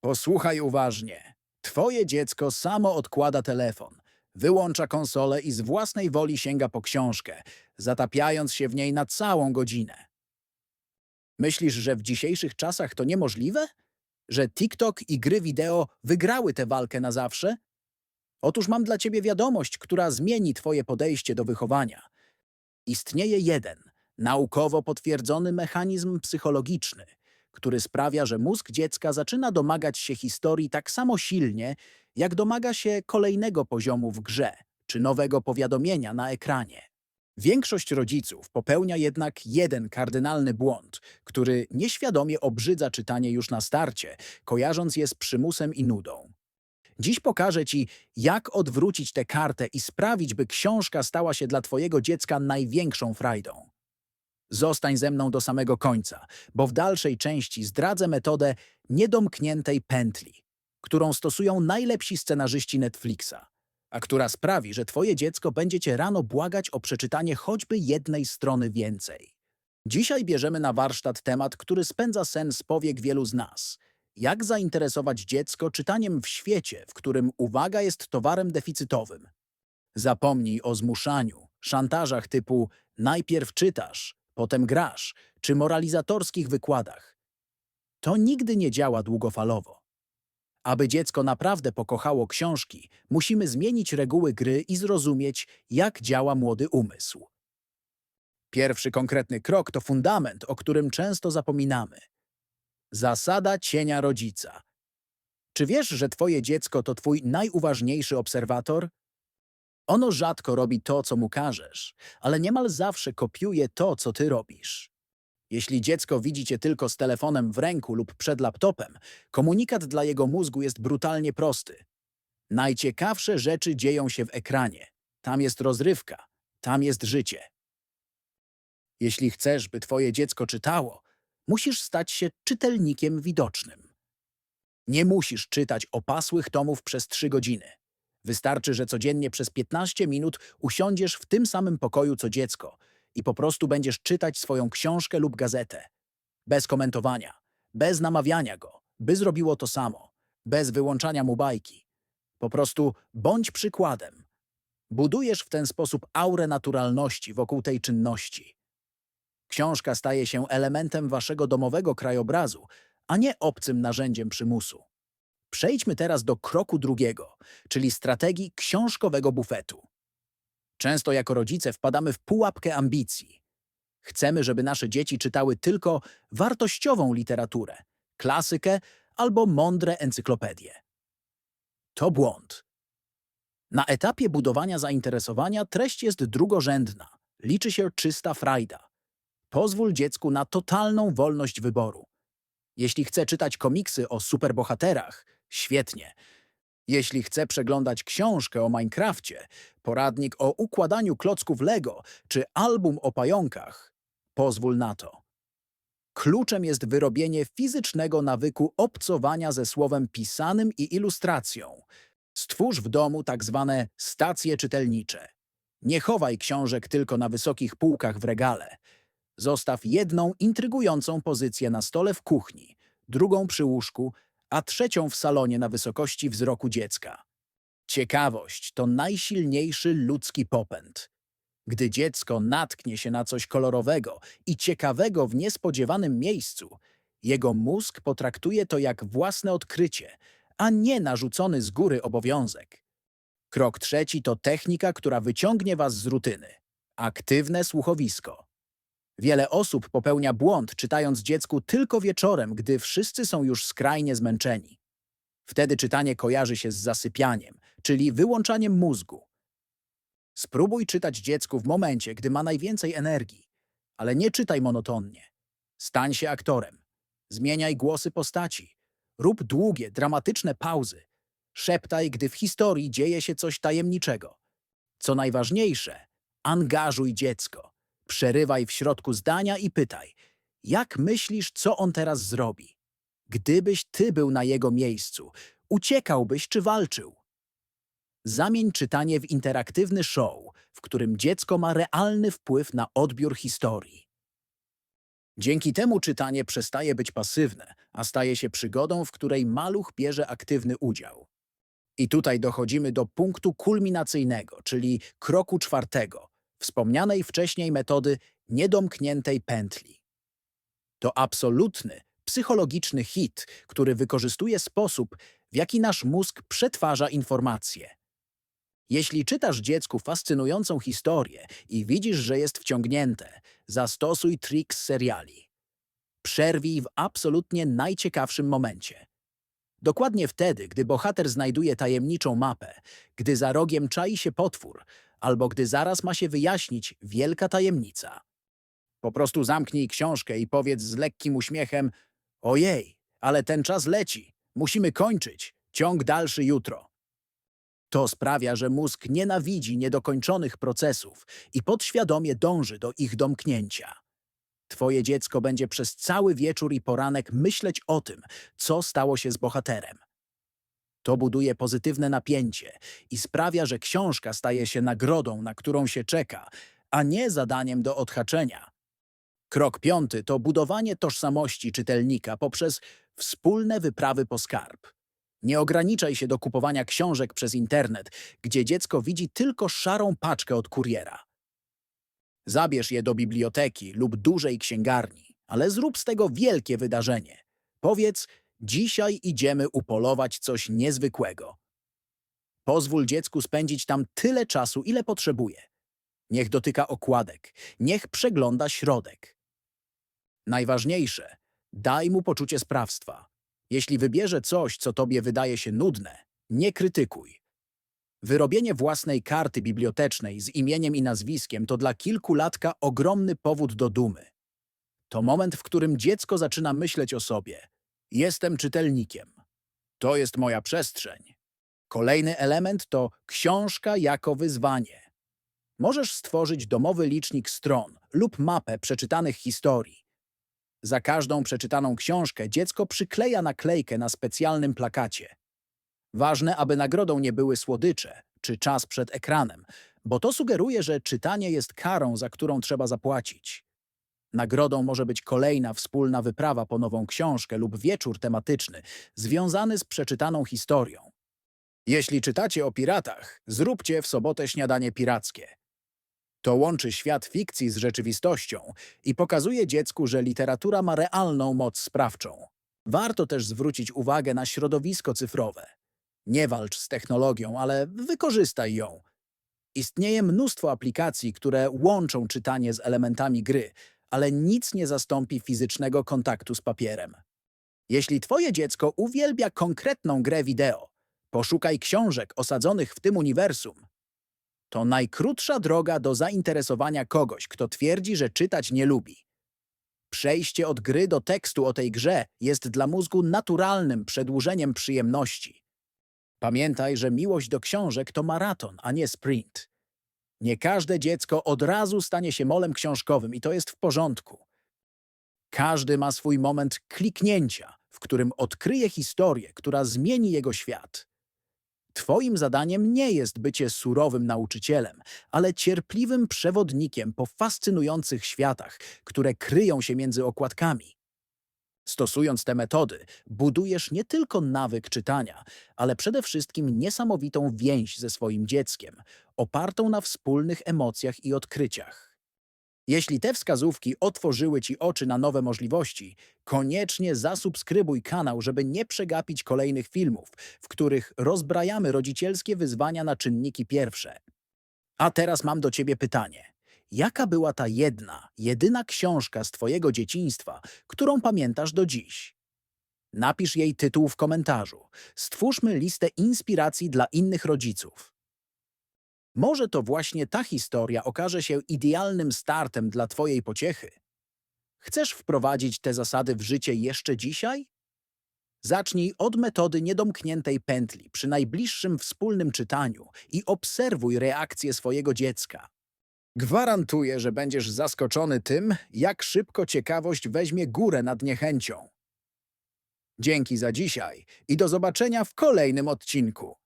Posłuchaj uważnie. Twoje dziecko samo odkłada telefon, wyłącza konsolę i z własnej woli sięga po książkę, zatapiając się w niej na całą godzinę. Myślisz, że w dzisiejszych czasach to niemożliwe? Że TikTok i gry wideo wygrały tę walkę na zawsze? Otóż mam dla ciebie wiadomość, która zmieni twoje podejście do wychowania. Istnieje jeden, naukowo potwierdzony mechanizm psychologiczny, który sprawia, że mózg dziecka zaczyna domagać się historii tak samo silnie, jak domaga się kolejnego poziomu w grze czy nowego powiadomienia na ekranie. Większość rodziców popełnia jednak jeden kardynalny błąd, który nieświadomie obrzydza czytanie już na starcie, kojarząc je z przymusem i nudą. Dziś pokażę Ci, jak odwrócić tę kartę i sprawić, by książka stała się dla Twojego dziecka największą frajdą. Zostań ze mną do samego końca, bo w dalszej części zdradzę metodę niedomkniętej pętli, którą stosują najlepsi scenarzyści Netflixa, a która sprawi, że Twoje dziecko będzie Cię rano błagać o przeczytanie choćby jednej strony więcej. Dzisiaj bierzemy na warsztat temat, który spędza sen z powiek wielu z nas. Jak zainteresować dziecko czytaniem w świecie, w którym uwaga jest towarem deficytowym? Zapomnij o zmuszaniu, szantażach typu najpierw czytasz, potem grasz, czy moralizatorskich wykładach. To nigdy nie działa długofalowo. Aby dziecko naprawdę pokochało książki, musimy zmienić reguły gry i zrozumieć, jak działa młody umysł. Pierwszy konkretny krok to fundament, o którym często zapominamy. Zasada cienia rodzica. Czy wiesz, że twoje dziecko to twój najuważniejszy obserwator? Ono rzadko robi to, co mu każesz, ale niemal zawsze kopiuje to, co ty robisz. Jeśli dziecko widzi cię tylko z telefonem w ręku lub przed laptopem, komunikat dla jego mózgu jest brutalnie prosty. Najciekawsze rzeczy dzieją się w ekranie. Tam jest rozrywka, tam jest życie. Jeśli chcesz, by twoje dziecko czytało, musisz stać się czytelnikiem widocznym. Nie musisz czytać opasłych tomów przez trzy godziny. Wystarczy, że codziennie przez 15 minut usiądziesz w tym samym pokoju co dziecko i po prostu będziesz czytać swoją książkę lub gazetę. Bez komentowania, bez namawiania go, by zrobiło to samo, bez wyłączania mu bajki. Po prostu bądź przykładem. Budujesz w ten sposób aurę naturalności wokół tej czynności. Książka staje się elementem waszego domowego krajobrazu, a nie obcym narzędziem przymusu. Przejdźmy teraz do kroku drugiego, czyli strategii książkowego bufetu. Często jako rodzice wpadamy w pułapkę ambicji. Chcemy, żeby nasze dzieci czytały tylko wartościową literaturę, klasykę albo mądre encyklopedie. To błąd. Na etapie budowania zainteresowania treść jest drugorzędna. Liczy się czysta frajda. Pozwól dziecku na totalną wolność wyboru. Jeśli chce czytać komiksy o superbohaterach, świetnie. Jeśli chce przeglądać książkę o Minecrafcie, poradnik o układaniu klocków Lego czy album o pająkach, pozwól na to. Kluczem jest wyrobienie fizycznego nawyku obcowania ze słowem pisanym i ilustracją. Stwórz w domu tak zwane stacje czytelnicze. Nie chowaj książek tylko na wysokich półkach w regale. Zostaw jedną intrygującą pozycję na stole w kuchni, drugą przy łóżku, a trzecią w salonie na wysokości wzroku dziecka. Ciekawość to najsilniejszy ludzki popęd. Gdy dziecko natknie się na coś kolorowego i ciekawego w niespodziewanym miejscu, jego mózg potraktuje to jak własne odkrycie, a nie narzucony z góry obowiązek. Krok trzeci to technika, która wyciągnie was z rutyny. Aktywne słuchowisko. Wiele osób popełnia błąd, czytając dziecku tylko wieczorem, gdy wszyscy są już skrajnie zmęczeni. Wtedy czytanie kojarzy się z zasypianiem, czyli wyłączaniem mózgu. Spróbuj czytać dziecku w momencie, gdy ma najwięcej energii, ale nie czytaj monotonnie. Stań się aktorem. Zmieniaj głosy postaci. Rób długie, dramatyczne pauzy. Szeptaj, gdy w historii dzieje się coś tajemniczego. Co najważniejsze, angażuj dziecko. Przerywaj w środku zdania i pytaj, jak myślisz, co on teraz zrobi? Gdybyś ty był na jego miejscu, uciekałbyś czy walczył? Zamień czytanie w interaktywny show, w którym dziecko ma realny wpływ na odbiór historii. Dzięki temu czytanie przestaje być pasywne, a staje się przygodą, w której maluch bierze aktywny udział. I tutaj dochodzimy do punktu kulminacyjnego, czyli kroku czwartego, wspomnianej wcześniej metody niedomkniętej pętli. To absolutny, psychologiczny hit, który wykorzystuje sposób, w jaki nasz mózg przetwarza informacje. Jeśli czytasz dziecku fascynującą historię i widzisz, że jest wciągnięte, zastosuj trik z seriali. Przerwij w absolutnie najciekawszym momencie. Dokładnie wtedy, gdy bohater znajduje tajemniczą mapę, gdy za rogiem czai się potwór, albo gdy zaraz ma się wyjaśnić wielka tajemnica. Po prostu zamknij książkę i powiedz z lekkim uśmiechem: Ojej, ale ten czas leci, musimy kończyć, ciąg dalszy jutro. To sprawia, że mózg nienawidzi niedokończonych procesów i podświadomie dąży do ich domknięcia. Twoje dziecko będzie przez cały wieczór i poranek myśleć o tym, co stało się z bohaterem. To buduje pozytywne napięcie i sprawia, że książka staje się nagrodą, na którą się czeka, a nie zadaniem do odhaczenia. Krok piąty to budowanie tożsamości czytelnika poprzez wspólne wyprawy po skarb. Nie ograniczaj się do kupowania książek przez internet, gdzie dziecko widzi tylko szarą paczkę od kuriera. Zabierz je do biblioteki lub dużej księgarni, ale zrób z tego wielkie wydarzenie. Powiedz, dzisiaj idziemy upolować coś niezwykłego. Pozwól dziecku spędzić tam tyle czasu, ile potrzebuje. Niech dotyka okładek, niech przegląda środek. Najważniejsze, daj mu poczucie sprawstwa. Jeśli wybierze coś, co tobie wydaje się nudne, nie krytykuj. Wyrobienie własnej karty bibliotecznej z imieniem i nazwiskiem to dla kilkulatka ogromny powód do dumy. To moment, w którym dziecko zaczyna myśleć o sobie. Jestem czytelnikiem. To jest moja przestrzeń. Kolejny element to książka jako wyzwanie. Możesz stworzyć domowy licznik stron lub mapę przeczytanych historii. Za każdą przeczytaną książkę dziecko przykleja naklejkę na specjalnym plakacie. Ważne, aby nagrodą nie były słodycze czy czas przed ekranem, bo to sugeruje, że czytanie jest karą, za którą trzeba zapłacić. Nagrodą może być kolejna wspólna wyprawa po nową książkę lub wieczór tematyczny związany z przeczytaną historią. Jeśli czytacie o piratach, zróbcie w sobotę śniadanie pirackie. To łączy świat fikcji z rzeczywistością i pokazuje dziecku, że literatura ma realną moc sprawczą. Warto też zwrócić uwagę na środowisko cyfrowe. Nie walcz z technologią, ale wykorzystaj ją. Istnieje mnóstwo aplikacji, które łączą czytanie z elementami gry, ale nic nie zastąpi fizycznego kontaktu z papierem. Jeśli twoje dziecko uwielbia konkretną grę wideo, poszukaj książek osadzonych w tym uniwersum. To najkrótsza droga do zainteresowania kogoś, kto twierdzi, że czytać nie lubi. Przejście od gry do tekstu o tej grze jest dla mózgu naturalnym przedłużeniem przyjemności. Pamiętaj, że miłość do książek to maraton, a nie sprint. Nie każde dziecko od razu stanie się molem książkowym i to jest w porządku. Każdy ma swój moment kliknięcia, w którym odkryje historię, która zmieni jego świat. Twoim zadaniem nie jest bycie surowym nauczycielem, ale cierpliwym przewodnikiem po fascynujących światach, które kryją się między okładkami. Stosując te metody, budujesz nie tylko nawyk czytania, ale przede wszystkim niesamowitą więź ze swoim dzieckiem, opartą na wspólnych emocjach i odkryciach. Jeśli te wskazówki otworzyły Ci oczy na nowe możliwości, koniecznie zasubskrybuj kanał, żeby nie przegapić kolejnych filmów, w których rozbrajamy rodzicielskie wyzwania na czynniki pierwsze. A teraz mam do Ciebie pytanie. Jaka była ta jedna, jedyna książka z Twojego dzieciństwa, którą pamiętasz do dziś? Napisz jej tytuł w komentarzu. Stwórzmy listę inspiracji dla innych rodziców. Może to właśnie ta historia okaże się idealnym startem dla Twojej pociechy. Chcesz wprowadzić te zasady w życie jeszcze dzisiaj? Zacznij od metody niedomkniętej pętli przy najbliższym wspólnym czytaniu i obserwuj reakcję swojego dziecka. Gwarantuję, że będziesz zaskoczony tym, jak szybko ciekawość weźmie górę nad niechęcią. Dzięki za dzisiaj i do zobaczenia w kolejnym odcinku.